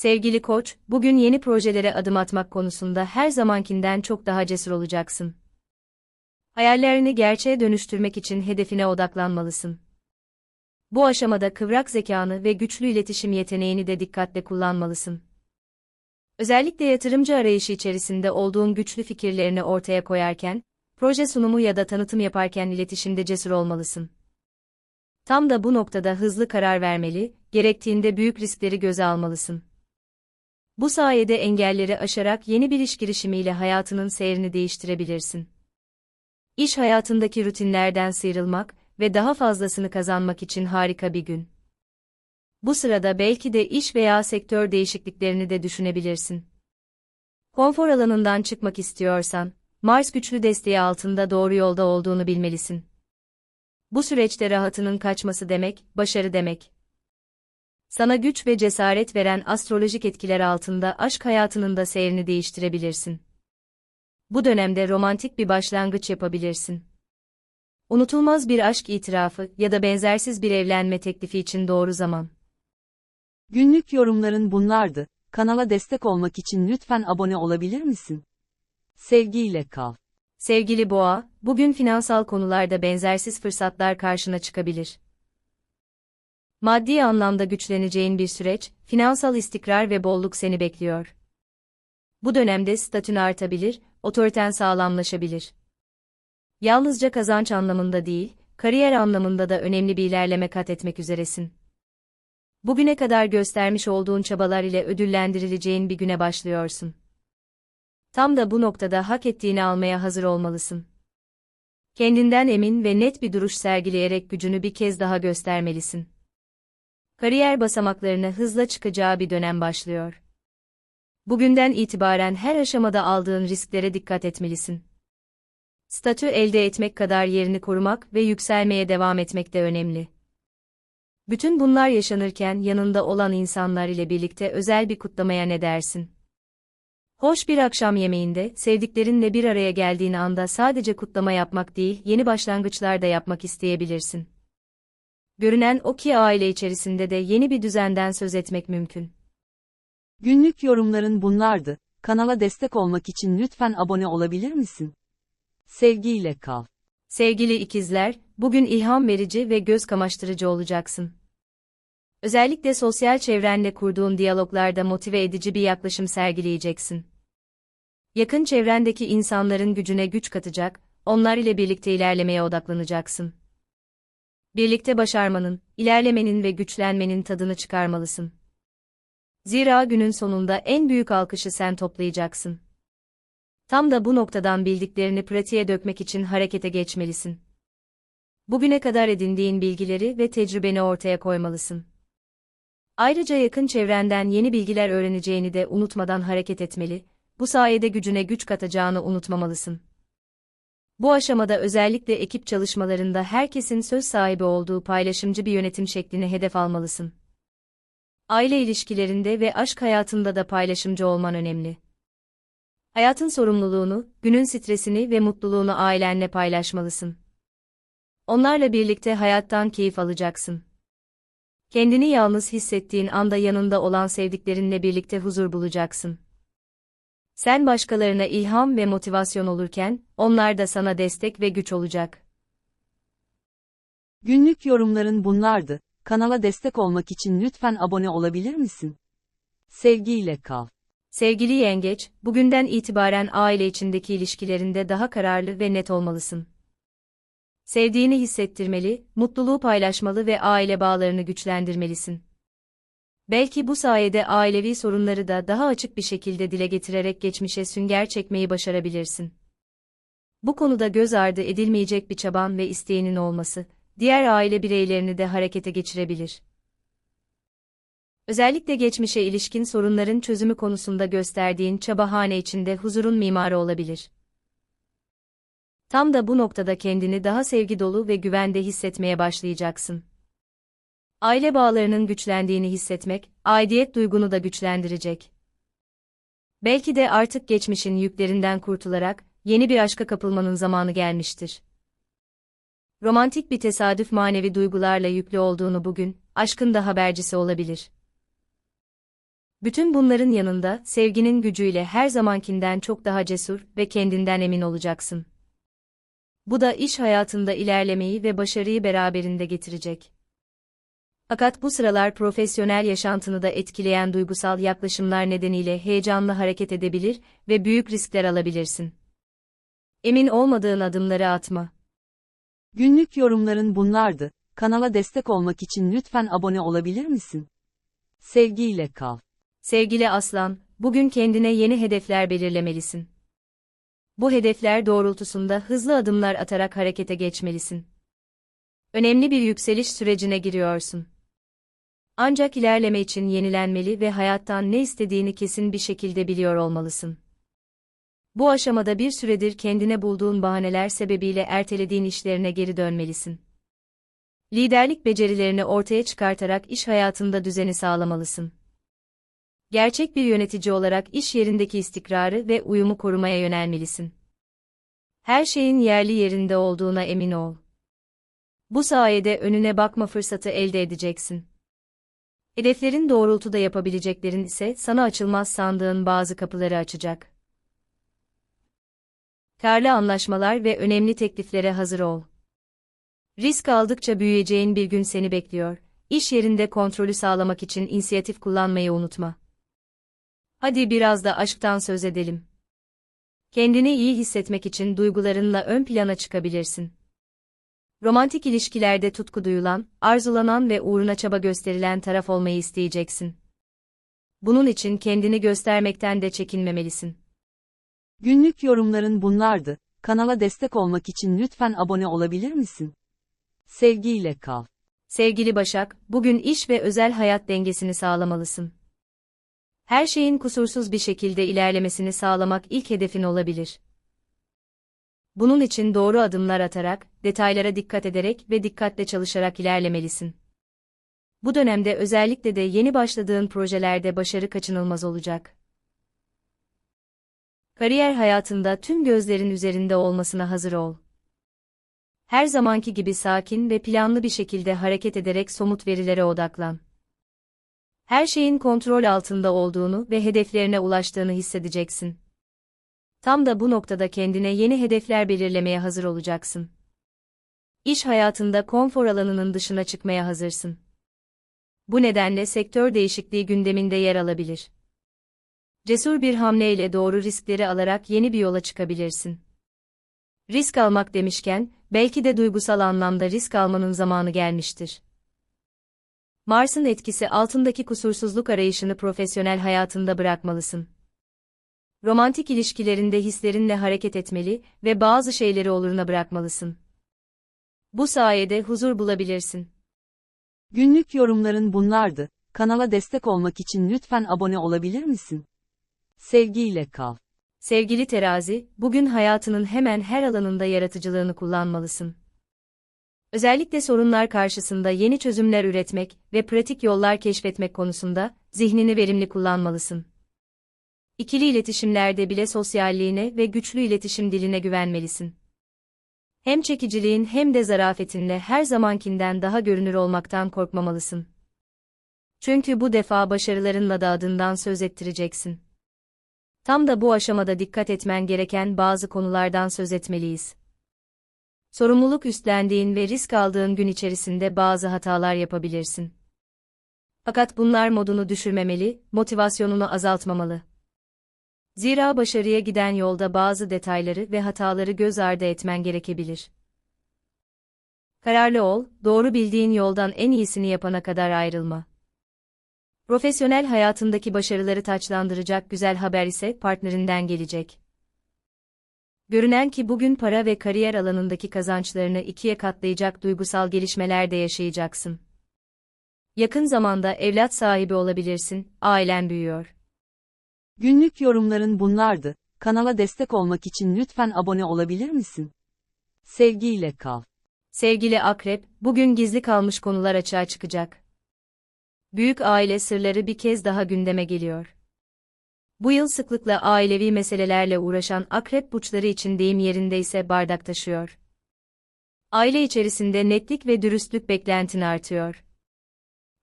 Sevgili koç, bugün yeni projelere adım atmak konusunda her zamankinden çok daha cesur olacaksın. Hayallerini gerçeğe dönüştürmek için hedefine odaklanmalısın. Bu aşamada kıvrak zekanı ve güçlü iletişim yeteneğini de dikkatle kullanmalısın. Özellikle yatırımcı arayışı içerisinde olduğun güçlü fikirlerini ortaya koyarken, proje sunumu ya da tanıtım yaparken iletişimde cesur olmalısın. Tam da bu noktada hızlı karar vermeli, gerektiğinde büyük riskleri göze almalısın. Bu sayede engelleri aşarak yeni bir iş girişimiyle hayatının seyrini değiştirebilirsin. İş hayatındaki rutinlerden sıyrılmak ve daha fazlasını kazanmak için harika bir gün. Bu sırada belki de iş veya sektör değişikliklerini de düşünebilirsin. Konfor alanından çıkmak istiyorsan, Mars güçlü desteği altında doğru yolda olduğunu bilmelisin. Bu süreçte rahatının kaçması demek, başarı demek. Sana güç ve cesaret veren astrolojik etkiler altında aşk hayatının da seyrini değiştirebilirsin. Bu dönemde romantik bir başlangıç yapabilirsin. Unutulmaz bir aşk itirafı ya da benzersiz bir evlenme teklifi için doğru zaman. Günlük yorumların bunlardı. Kanala destek olmak için lütfen abone olabilir misin? Sevgiyle kal. Sevgili Boğa, bugün finansal konularda benzersiz fırsatlar karşına çıkabilir. Maddi anlamda güçleneceğin bir süreç, finansal istikrar ve bolluk seni bekliyor. Bu dönemde statün artabilir, otoriten sağlamlaşabilir. Yalnızca kazanç anlamında değil, kariyer anlamında da önemli bir ilerleme kat etmek üzeresin. Bugüne kadar göstermiş olduğun çabalar ile ödüllendirileceğin bir güne başlıyorsun. Tam da bu noktada hak ettiğini almaya hazır olmalısın. Kendinden emin ve net bir duruş sergileyerek gücünü bir kez daha göstermelisin. Kariyer basamaklarına hızla çıkacağı bir dönem başlıyor. Bugünden itibaren her aşamada aldığın risklere dikkat etmelisin. Statü elde etmek kadar yerini korumak ve yükselmeye devam etmek de önemli. Bütün bunlar yaşanırken yanında olan insanlar ile birlikte özel bir kutlamaya ne dersin? Hoş bir akşam yemeğinde, sevdiklerinle bir araya geldiğin anda sadece kutlama yapmak değil, yeni başlangıçlar da yapmak isteyebilirsin. Görünen o ki aile içerisinde de yeni bir düzenden söz etmek mümkün. Günlük yorumların bunlardı. Kanala destek olmak için lütfen abone olabilir misin? Sevgiyle kal. Sevgili ikizler, bugün ilham verici ve göz kamaştırıcı olacaksın. Özellikle sosyal çevrenle kurduğun diyaloglarda motive edici bir yaklaşım sergileyeceksin. Yakın çevrendeki insanların gücüne güç katacak, onlar ile birlikte ilerlemeye odaklanacaksın. Birlikte başarmanın, ilerlemenin ve güçlenmenin tadını çıkarmalısın. Zira günün sonunda en büyük alkışı sen toplayacaksın. Tam da bu noktadan bildiklerini pratiğe dökmek için harekete geçmelisin. Bugüne kadar edindiğin bilgileri ve tecrübeni ortaya koymalısın. Ayrıca yakın çevrenden yeni bilgiler öğreneceğini de unutmadan hareket etmeli, bu sayede gücüne güç katacağını unutmamalısın. Bu aşamada özellikle ekip çalışmalarında herkesin söz sahibi olduğu paylaşımcı bir yönetim şeklini hedef almalısın. Aile ilişkilerinde ve aşk hayatında da paylaşımcı olman önemli. Hayatın sorumluluğunu, günün stresini ve mutluluğunu ailenle paylaşmalısın. Onlarla birlikte hayattan keyif alacaksın. Kendini yalnız hissettiğin anda yanında olan sevdiklerinle birlikte huzur bulacaksın. Sen başkalarına ilham ve motivasyon olurken, onlar da sana destek ve güç olacak. Günlük yorumların bunlardı. Kanala destek olmak için lütfen abone olabilir misin? Sevgiyle kal. Sevgili yengeç, bugünden itibaren aile içindeki ilişkilerinde daha kararlı ve net olmalısın. Sevdiğini hissettirmeli, mutluluğu paylaşmalı ve aile bağlarını güçlendirmelisin. Belki bu sayede ailevi sorunları da daha açık bir şekilde dile getirerek geçmişe sünger çekmeyi başarabilirsin. Bu konuda göz ardı edilmeyecek bir çaban ve isteğinin olması, diğer aile bireylerini de harekete geçirebilir. Özellikle geçmişe ilişkin sorunların çözümü konusunda gösterdiğin çaba hane içinde huzurun mimarı olabilir. Tam da bu noktada kendini daha sevgi dolu ve güvende hissetmeye başlayacaksın. Aile bağlarının güçlendiğini hissetmek, aidiyet duygunu da güçlendirecek. Belki de artık geçmişin yüklerinden kurtularak, yeni bir aşka kapılmanın zamanı gelmiştir. Romantik bir tesadüf manevi duygularla yüklü olduğunu bugün, aşkın da habercisi olabilir. Bütün bunların yanında, sevginin gücüyle her zamankinden çok daha cesur ve kendinden emin olacaksın. Bu da iş hayatında ilerlemeyi ve başarıyı beraberinde getirecek. Fakat bu sıralar profesyonel yaşantını da etkileyen duygusal yaklaşımlar nedeniyle heyecanlı hareket edebilir ve büyük riskler alabilirsin. Emin olmadığın adımları atma. Günlük yorumların bunlardı. Kanala destek olmak için lütfen abone olabilir misin? Sevgiyle kal. Sevgili Aslan, bugün kendine yeni hedefler belirlemelisin. Bu hedefler doğrultusunda hızlı adımlar atarak harekete geçmelisin. Önemli bir yükseliş sürecine giriyorsun. Ancak ilerleme için yenilenmeli ve hayattan ne istediğini kesin bir şekilde biliyor olmalısın. Bu aşamada bir süredir kendine bulduğun bahaneler sebebiyle ertelediğin işlerine geri dönmelisin. Liderlik becerilerini ortaya çıkartarak iş hayatında düzeni sağlamalısın. Gerçek bir yönetici olarak iş yerindeki istikrarı ve uyumu korumaya yönelmelisin. Her şeyin yerli yerinde olduğuna emin ol. Bu sayede önüne bakma fırsatı elde edeceksin. Hedeflerin doğrultuda yapabileceklerin ise sana açılmaz sandığın bazı kapıları açacak. Karlı anlaşmalar ve önemli tekliflere hazır ol. Risk aldıkça büyüyeceğin bir gün seni bekliyor. İş yerinde kontrolü sağlamak için inisiyatif kullanmayı unutma. Hadi biraz da aşktan söz edelim. Kendini iyi hissetmek için duygularınla ön plana çıkabilirsin. Romantik ilişkilerde tutku duyulan, arzulanan ve uğruna çaba gösterilen taraf olmayı isteyeceksin. Bunun için kendini göstermekten de çekinmemelisin. Günlük yorumların bunlardı. Kanala destek olmak için lütfen abone olabilir misin? Sevgiyle kal. Sevgili Başak, bugün iş ve özel hayat dengesini sağlamalısın. Her şeyin kusursuz bir şekilde ilerlemesini sağlamak ilk hedefin olabilir. Bunun için doğru adımlar atarak, detaylara dikkat ederek ve dikkatle çalışarak ilerlemelisin. Bu dönemde özellikle de yeni başladığın projelerde başarı kaçınılmaz olacak. Kariyer hayatında tüm gözlerin üzerinde olmasına hazır ol. Her zamanki gibi sakin ve planlı bir şekilde hareket ederek somut verilere odaklan. Her şeyin kontrol altında olduğunu ve hedeflerine ulaştığını hissedeceksin. Tam da bu noktada kendine yeni hedefler belirlemeye hazır olacaksın. İş hayatında konfor alanının dışına çıkmaya hazırsın. Bu nedenle sektör değişikliği gündeminde yer alabilir. Cesur bir hamleyle doğru riskleri alarak yeni bir yola çıkabilirsin. Risk almak demişken, belki de duygusal anlamda risk almanın zamanı gelmiştir. Mars'ın etkisi altındaki kusursuzluk arayışını profesyonel hayatında bırakmalısın. Romantik ilişkilerinde hislerinle hareket etmeli ve bazı şeyleri oluruna bırakmalısın. Bu sayede huzur bulabilirsin. Günlük yorumların bunlardı. Kanala destek olmak için lütfen abone olabilir misin? Sevgiyle kal. Sevgili terazi, bugün hayatının hemen her alanında yaratıcılığını kullanmalısın. Özellikle sorunlar karşısında yeni çözümler üretmek ve pratik yollar keşfetmek konusunda zihnini verimli kullanmalısın. İkili iletişimlerde bile sosyalliğine ve güçlü iletişim diline güvenmelisin. Hem çekiciliğin hem de zarafetinle her zamankinden daha görünür olmaktan korkmamalısın. Çünkü bu defa başarılarınla da adından söz ettireceksin. Tam da bu aşamada dikkat etmen gereken bazı konulardan söz etmeliyiz. Sorumluluk üstlendiğin ve risk aldığın gün içerisinde bazı hatalar yapabilirsin. Fakat bunlar modunu düşürmemeli, motivasyonunu azaltmamalı. Zira başarıya giden yolda bazı detayları ve hataları göz ardı etmen gerekebilir. Kararlı ol, doğru bildiğin yoldan en iyisini yapana kadar ayrılma. Profesyonel hayatındaki başarıları taçlandıracak güzel haber ise partnerinden gelecek. Görünen ki bugün para ve kariyer alanındaki kazançlarını ikiye katlayacak duygusal gelişmeler de yaşayacaksın. Yakın zamanda evlat sahibi olabilirsin, ailen büyüyor. Günlük yorumların bunlardı. Kanala destek olmak için lütfen abone olabilir misin? Sevgiyle kal. Sevgili Akrep, bugün gizli kalmış konular açığa çıkacak. Büyük aile sırları bir kez daha gündeme geliyor. Bu yıl sıklıkla ailevi meselelerle uğraşan akrep burçları için deyim yerinde ise bardak taşıyor. Aile içerisinde netlik ve dürüstlük beklentin artıyor.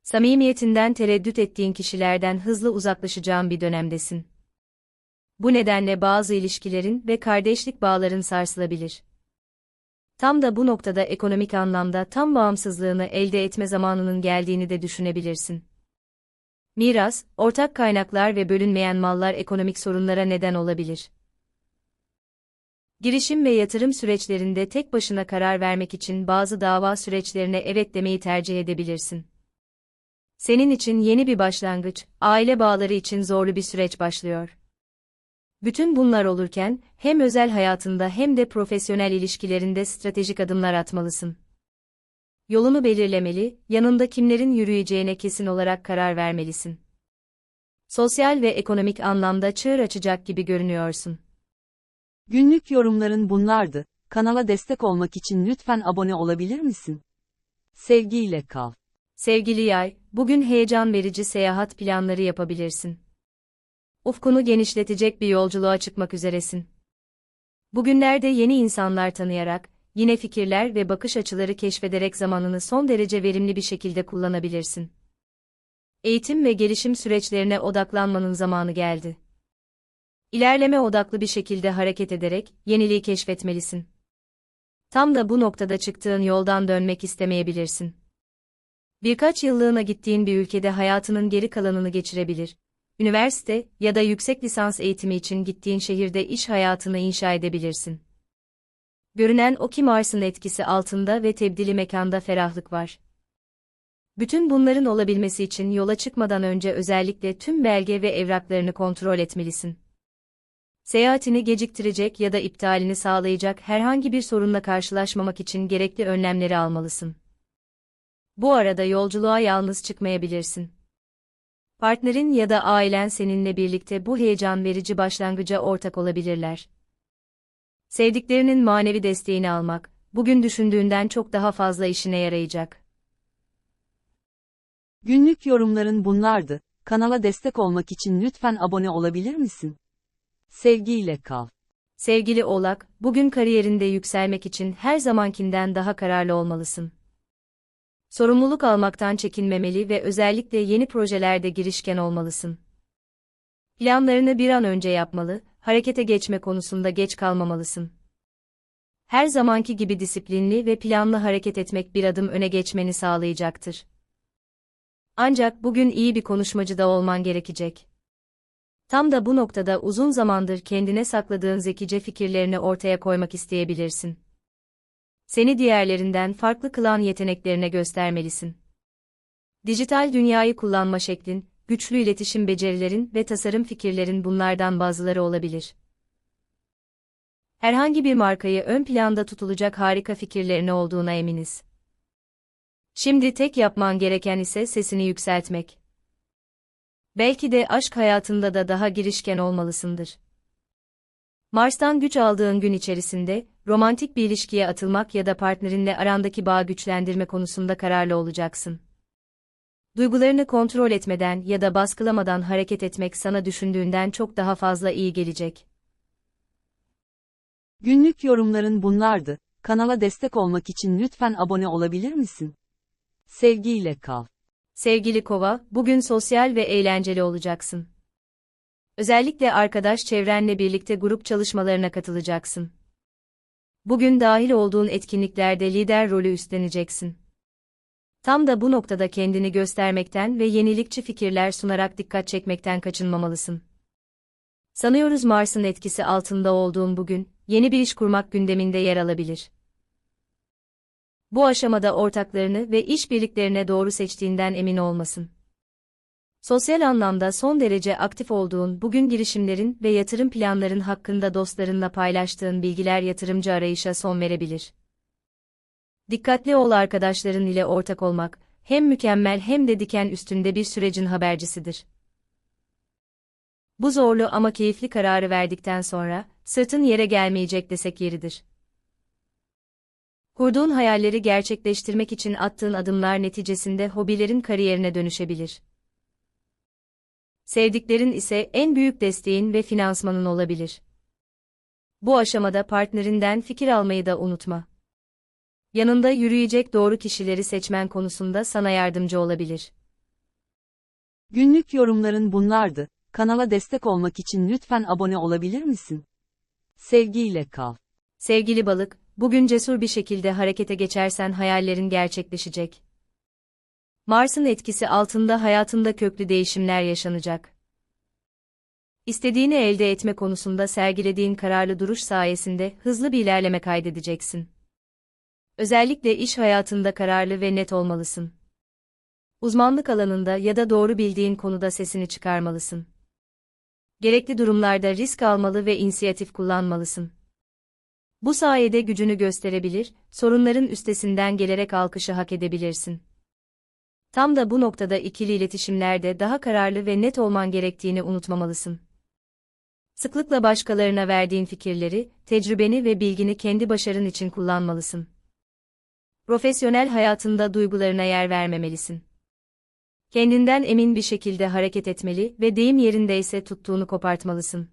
Samimiyetinden tereddüt ettiğin kişilerden hızlı uzaklaşacağın bir dönemdesin. Bu nedenle bazı ilişkilerin ve kardeşlik bağların sarsılabilir. Tam da bu noktada ekonomik anlamda tam bağımsızlığını elde etme zamanının geldiğini de düşünebilirsin. Miras, ortak kaynaklar ve bölünmeyen mallar ekonomik sorunlara neden olabilir. Girişim ve yatırım süreçlerinde tek başına karar vermek için bazı dava süreçlerine evet demeyi tercih edebilirsin. Senin için yeni bir başlangıç, aile bağları için zorlu bir süreç başlıyor. Bütün bunlar olurken, hem özel hayatında hem de profesyonel ilişkilerinde stratejik adımlar atmalısın. Yolunu belirlemeli, yanında kimlerin yürüyeceğine kesin olarak karar vermelisin. Sosyal ve ekonomik anlamda çığır açacak gibi görünüyorsun. Günlük yorumların bunlardı. Kanala destek olmak için lütfen abone olabilir misin? Sevgiyle kal. Sevgili yay, bugün heyecan verici seyahat planları yapabilirsin. Ufkunu genişletecek bir yolculuğa çıkmak üzeresin. Bugünlerde yeni insanlar tanıyarak, yine fikirler ve bakış açıları keşfederek zamanını son derece verimli bir şekilde kullanabilirsin. Eğitim ve gelişim süreçlerine odaklanmanın zamanı geldi. İlerleme odaklı bir şekilde hareket ederek yeniliği keşfetmelisin. Tam da bu noktada çıktığın yoldan dönmek istemeyebilirsin. Birkaç yıllığına gittiğin bir ülkede hayatının geri kalanını geçirebilir. Üniversite ya da yüksek lisans eğitimi için gittiğin şehirde iş hayatını inşa edebilirsin. Görünen o ki Mars'ın etkisi altında ve tebdili mekanda ferahlık var. Bütün bunların olabilmesi için yola çıkmadan önce özellikle tüm belge ve evraklarını kontrol etmelisin. Seyahatini geciktirecek ya da iptalini sağlayacak herhangi bir sorunla karşılaşmamak için gerekli önlemleri almalısın. Bu arada yolculuğa yalnız çıkmayabilirsin. Partnerin ya da ailen seninle birlikte bu heyecan verici başlangıca ortak olabilirler. Sevdiklerinin manevi desteğini almak, bugün düşündüğünden çok daha fazla işine yarayacak. Günlük yorumların bunlardı. Kanala destek olmak için lütfen abone olabilir misin? Sevgiyle kal. Sevgili Oğlak, bugün kariyerinde yükselmek için her zamankinden daha kararlı olmalısın. Sorumluluk almaktan çekinmemeli ve özellikle yeni projelerde girişken olmalısın. Planlarını bir an önce yapmalı, harekete geçme konusunda geç kalmamalısın. Her zamanki gibi disiplinli ve planlı hareket etmek bir adım öne geçmeni sağlayacaktır. Ancak bugün iyi bir konuşmacı da olman gerekecek. Tam da bu noktada uzun zamandır kendine sakladığın zekice fikirlerini ortaya koymak isteyebilirsin. Seni diğerlerinden farklı kılan yeteneklerine göstermelisin. Dijital dünyayı kullanma şeklin, güçlü iletişim becerilerin ve tasarım fikirlerin bunlardan bazıları olabilir. Herhangi bir markayı ön planda tutulacak harika fikirlerine olduğuna eminiz. Şimdi tek yapman gereken ise sesini yükseltmek. Belki de aşk hayatında da daha girişken olmalısındır. Mars'tan güç aldığın gün içerisinde, romantik bir ilişkiye atılmak ya da partnerinle arandaki bağı güçlendirme konusunda kararlı olacaksın. Duygularını kontrol etmeden ya da baskılamadan hareket etmek sana düşündüğünden çok daha fazla iyi gelecek. Günlük yorumların bunlardı. Kanala destek olmak için lütfen abone olabilir misin? Sevgiyle kal. Sevgili Kova, bugün sosyal ve eğlenceli olacaksın. Özellikle arkadaş çevrenle birlikte grup çalışmalarına katılacaksın. Bugün dahil olduğun etkinliklerde lider rolü üstleneceksin. Tam da bu noktada kendini göstermekten ve yenilikçi fikirler sunarak dikkat çekmekten kaçınmamalısın. Sanıyoruz Mars'ın etkisi altında olduğun bugün, yeni bir iş kurmak gündeminde yer alabilir. Bu aşamada ortaklarını ve işbirliklerine doğru seçtiğinden emin olmasın. Sosyal anlamda son derece aktif olduğun bugün girişimlerin ve yatırım planların hakkında dostlarınla paylaştığın bilgiler yatırımcı arayışa son verebilir. Dikkatli ol arkadaşların ile ortak olmak, hem mükemmel hem de diken üstünde bir sürecin habercisidir. Bu zorlu ama keyifli kararı verdikten sonra, sırtın yere gelmeyecek desek yeridir. Kurduğun hayalleri gerçekleştirmek için attığın adımlar neticesinde hobilerin kariyerine dönüşebilir. Sevdiklerin ise en büyük desteğin ve finansmanın olabilir. Bu aşamada partnerinden fikir almayı da unutma. Yanında yürüyecek doğru kişileri seçmen konusunda sana yardımcı olabilir. Günlük yorumların bunlardı. Kanala destek olmak için lütfen abone olabilir misin? Sevgiyle kal. Sevgili balık, bugün cesur bir şekilde harekete geçersen hayallerin gerçekleşecek. Mars'ın etkisi altında hayatında köklü değişimler yaşanacak. İstediğini elde etme konusunda sergilediğin kararlı duruş sayesinde hızlı bir ilerleme kaydedeceksin. Özellikle iş hayatında kararlı ve net olmalısın. Uzmanlık alanında ya da doğru bildiğin konuda sesini çıkarmalısın. Gerekli durumlarda risk almalı ve inisiyatif kullanmalısın. Bu sayede gücünü gösterebilir, sorunların üstesinden gelerek alkışı hak edebilirsin. Tam da bu noktada ikili iletişimlerde daha kararlı ve net olman gerektiğini unutmamalısın. Sıklıkla başkalarına verdiğin fikirleri, tecrübeni ve bilgini kendi başarın için kullanmalısın. Profesyonel hayatında duygularına yer vermemelisin. Kendinden emin bir şekilde hareket etmeli ve deyim yerindeyse tuttuğunu kopartmalısın.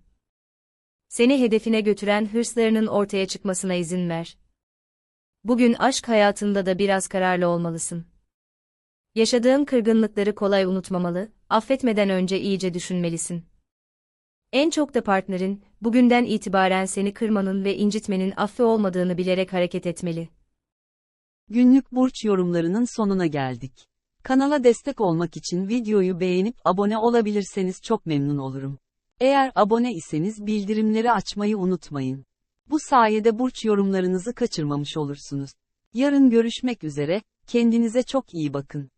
Seni hedefine götüren hırslarının ortaya çıkmasına izin ver. Bugün aşk hayatında da biraz kararlı olmalısın. Yaşadığın kırgınlıkları kolay unutmamalı, affetmeden önce iyice düşünmelisin. En çok da partnerin, bugünden itibaren seni kırmanın ve incitmenin affı olmadığını bilerek hareket etmeli. Günlük burç yorumlarının sonuna geldik. Kanala destek olmak için videoyu beğenip abone olabilirseniz çok memnun olurum. Eğer abone iseniz bildirimleri açmayı unutmayın. Bu sayede burç yorumlarınızı kaçırmamış olursunuz. Yarın görüşmek üzere, kendinize çok iyi bakın.